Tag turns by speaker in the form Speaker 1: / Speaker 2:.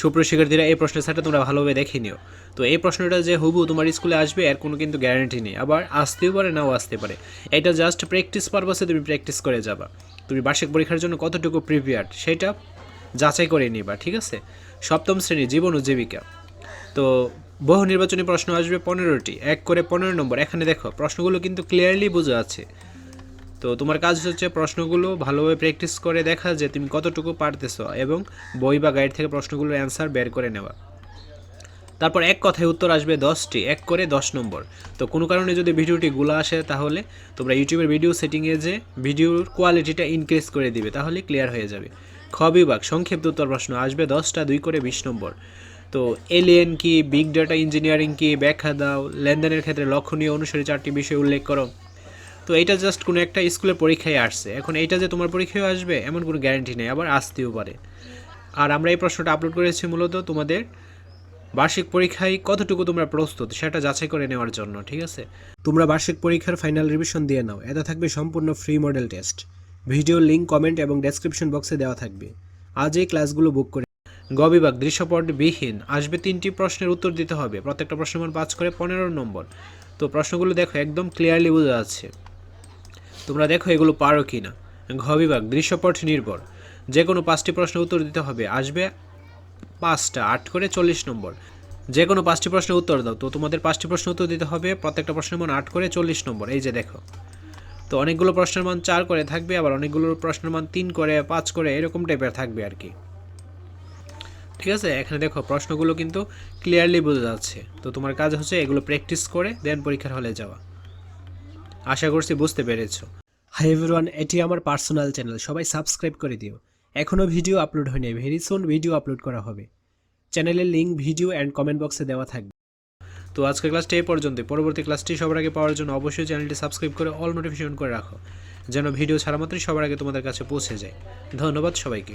Speaker 1: সুপ্রিয় শিক্ষার্থীরা, এই প্রশ্নের সেটটা তোমরা ভালোভাবে দেখে নিও। তো এই প্রশ্নটা যে হুবু তোমার স্কুলে আসবে, এর কোনো কিন্তু গ্যারান্টি নেই। আবার আসতেও পারে, নাও আসতে পারে। এটা জাস্ট প্র্যাকটিস পারপাসে তুমি প্র্যাকটিস করে যাবা। তুমি বার্ষিক পরীক্ষার জন্য কতটুকু প্রিপেয়ার্ড সেটা যাচাই করে নিবা, ঠিক আছে? সপ্তম শ্রেণি, জীবন ও জীবিকা। তো বহু নির্বাচনী প্রশ্ন আসবে পনেরোটি, এক করে পনেরো নম্বর। এখানে দেখো, প্রশ্নগুলো কিন্তু ক্লিয়ারলি বোঝা আছে। তো তোমার কাজ হচ্ছে প্রশ্নগুলো ভালোভাবে প্র্যাকটিস করে দেখা যে তুমি কতটুকু পারতেছো এবং বই বা গাইড থেকে প্রশ্নগুলোর অ্যান্সার বের করে নেওয়া। তারপর এক কথায় উত্তর আসবে দশটি, এক করে দশ নম্বর। তো কোনো কারণে যদি ভিডিওটি গুলা আসে তাহলে তোমরা ইউটিউবের ভিডিও সেটিংয়ে যে ভিডিওর কোয়ালিটিটা ইনক্রিজ করে দিবে, তাহলে ক্লিয়ার হয়ে যাবে। খ বিভাগ, সংক্ষিপ্ত উত্তর প্রশ্ন আসবে দশটা, দুই করে বিশ নম্বর। তো এলিয়েন কি বিগ ডাটা ইঞ্জিনিয়ারিং কি, ব্যাখ্যা দাও, লেনদেনের ক্ষেত্রে লক্ষণীয় অনুসারে চারটি বিষয় উল্লেখ করো। তো এটা জাস্ট কোনো একটা স্কুলের পরীক্ষায় আসছে। এখন এইটা যে তোমার পরীক্ষায় আসবে, এমন কোনো গ্যারান্টি নেই, আবার আসতেও পারে। আর আমরা এই প্রশ্নটা আপলোড করেছি মূলত তোমাদের বার্ষিক পরীক্ষায় কতটুকু তোমরা প্রস্তুত, সেটা যাচাই করে নেওয়ার জন্য, ঠিক আছে? তোমরা বার্ষিক পরীক্ষার ফাইনাল রিভিশন দিয়ে নাও, এটা থাকবে সম্পূর্ণ free model test video link comment এবং ডেসক্রিপশন বক্সে দেওয়া থাকবে। আজ এই ক্লাসগুলো বুক করে গ বিভাগ দৃশ্যপট বিহীন আসবে তিনটি প্রশ্নের উত্তর দিতে হবে। প্রত্যেকটা প্রশ্ন মান পাঁচ করে পনেরো নম্বর। তো প্রশ্নগুলো দেখো, একদম ক্লিয়ারলি বোঝা যাচ্ছে। তোমরা দেখো এগুলো পারো কি না ঘ বিভাগ দৃশ্যপট নির্ভর। যে কোনো পাঁচটি প্রশ্নের উত্তর দিতে হবে। আসবে পাঁচটা, আট করে চল্লিশ নম্বর। যে কোনো পাঁচটি প্রশ্নের উত্তর দাও। তো তোমাদের পাঁচটি প্রশ্নের উত্তর দিতে হবে। প্রত্যেকটা প্রশ্নের মান আট করে চল্লিশ নম্বর। এই যে দেখো। তো অনেকগুলো প্রশ্নের মান চার করে থাকবে, আবার অনেকগুলো প্রশ্নের মান তিন করে, পাঁচ করে, এরকম টাইপের থাকবে আর কি। ঠিক আছে? এখানে দেখো, প্রশ্নগুলো কিন্তু ক্লিয়ারলি বোঝা যাচ্ছে। তো তোমার কাজ হচ্ছে এগুলো প্র্যাকটিস করে দেন পরীক্ষার হলে যাওয়া। আশা করছি বুঝতে পেরেছ। হাই এভরিওয়ান এটি আমার পার্সোনাল চ্যানেল সবাই সাবস্ক্রাইব করে দিও। এখনও ভিডিও আপলোড হয়নি ভেরি সুন ভিডিও আপলোড করা হবে। চ্যানেলের লিঙ্ক ভিডিও অ্যান্ড কমেন্ট বক্সে দেওয়া থাকবে। তো আজকের ক্লাসটা এই পর্যন্ত পরবর্তী ক্লাসটি সবার আগে পাওয়ার জন্য অবশ্যই চ্যানেলটি সাবস্ক্রাইব করে অল নোটিফিকেশন করে রাখো, যেন ভিডিও ছাড়া মাত্রই সবার আগে তোমাদের কাছে পৌঁছে যায়। ধন্যবাদ সবাইকে।